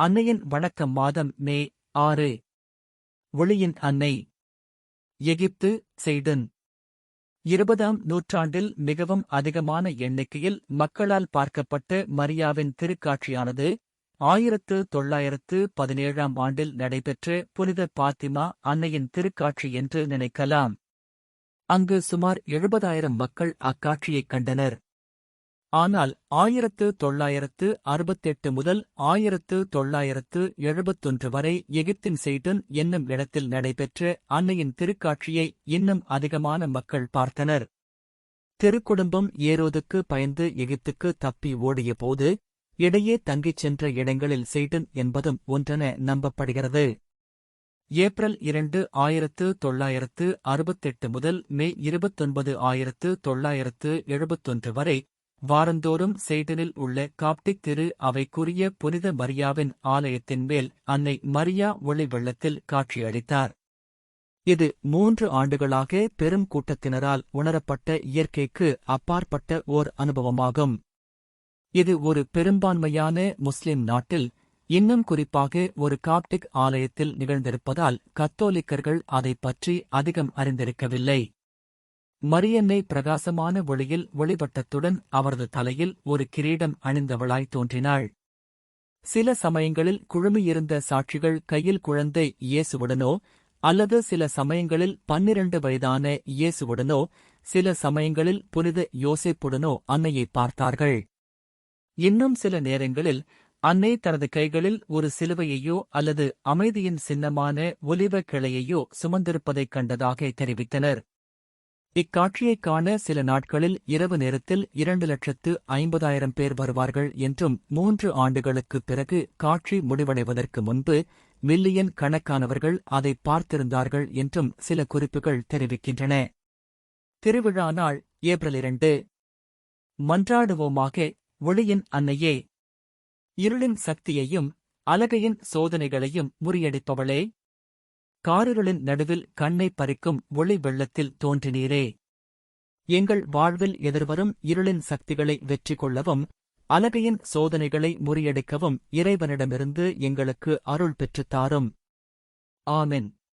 அன்னையின் வணக்கம் மாதம் மே ஆறு. ஒளியின் அன்னை. எகிப்து செய்டன். இருபதாம் நூற்றாண்டில் மிகவும் அதிகமான எண்ணிக்கையில் மக்களால் பார்க்கப்பட்ட மரியாவின் திருக்காட்சியானது ஆயிரத்து தொள்ளாயிரத்து பதினேழாம் ஆண்டில் நடைபெற்ற புனித பாத்திமா அன்னையின் திருக்காட்சி என்று நினைக்கலாம். அங்கு சுமார் எழுபதாயிரம் மக்கள் அக்காட்சியைக் கண்டனர். ஆனால் ஆயிரத்து தொள்ளாயிரத்து அறுபத்தெட்டு முதல் ஆயிரத்து தொள்ளாயிரத்து எழுபத்தொன்று வரை எகிப்தின் செய்டன் என்னும் இடத்தில் நடைபெற்ற அன்னையின் திருக்காட்சியை இன்னும் அதிகமான மக்கள் பார்த்தனர். திருக்குடும்பம் ஏரோதுக்கு பயந்து எகிப்துக்கு தப்பி ஓடியபோது இடையே தங்கிச் சென்ற இடங்களில் செய்டன் என்பதும் ஒன்றென நம்பப்படுகிறது. ஏப்ரல் இரண்டு ஆயிரத்து தொள்ளாயிரத்து அறுபத்தெட்டு முதல் மே இருபத்தொன்பது ஆயிரத்து தொள்ளாயிரத்து எழுபத்தொன்று வரை வாரந்தோறும் செய்டனில் உள்ள காப்டிக் திரு அவைக்குரிய புனித மரியாவின் ஆலயத்தின் மேல் அன்னை மரியா ஒளி வெள்ளத்தில் காட்சியளித்தார். இது மூன்று ஆண்டுகளாக பெரும் கூட்டத்தினரால் உணரப்பட்ட இயற்கைக்கு அப்பாற்பட்ட ஓர் அனுபவமாகும். இது ஒரு பெரும்பான்மையான முஸ்லிம் நாட்டில் இன்னும் குறிப்பாக ஒரு காப்டிக் ஆலயத்தில் நிகழ்ந்திருப்பதால் கத்தோலிக்கர்கள் அதைப் பற்றி அதிகம் அறிந்திருக்கவில்லை. மரியன்னை பிரகாசமான ஒளியில் ஒளிவட்டத்துடன் அவரது தலையில் ஒரு கிரீடம் அணிந்தவளாய் தோன்றினாள். சில சமயங்களில் குழுமியிருந்த சாட்சிகள் கையில் குழந்தை இயேசுவுடனோ அல்லது சில சமயங்களில் பன்னிரண்டு வயதான இயேசுவுடனோ சில சமயங்களில் புனித யோசேப்புடனோ அன்னையை பார்த்தார்கள். இன்னும் சில நேரங்களில் அன்னை தனது கைகளில் ஒரு சிலுவையையோ அல்லது அமைதியின் சின்னமான ஒலிவ கிளையையோ சுமந்திருப்பதைக் கண்டதாக தெரிவித்தனர். இக்காட்சியைக் காண சில நாட்களில் இரவு நேரத்தில் இரண்டு லட்சத்து ஐம்பதாயிரம் பேர் வருவார்கள் என்றும் மூன்று ஆண்டுகளுக்குப் பிறகு காட்சி முடிவடைவதற்கு முன்பு மில்லியன் கணக்கானவர்கள் அதை பார்த்திருந்தார்கள் என்றும் சில குறிப்புகள் தெரிவிக்கின்றன. திருவிழா நாள் ஏப்ரல் இரண்டு. மன்றாடுவோமாக ஒளியின் அன்னையே. இருளின் சக்தியையும் அலகையின் சோதனைகளையும் முறியடிப்பவளே. காரிருளின் நடுவில் கண்ணை பறிக்கும் ஒளி வெள்ளத்தில் தோன்றினீரே. எங்கள் வாழ்வில் எதிர்வரும் இருளின் சக்திகளை வெற்றி கொள்ளவும் அலகையின் சோதனைகளை முறியடிக்கவும் இறைவனிடமிருந்து எங்களுக்கு அருள் பெற்றுத் தாரும். ஆமென்.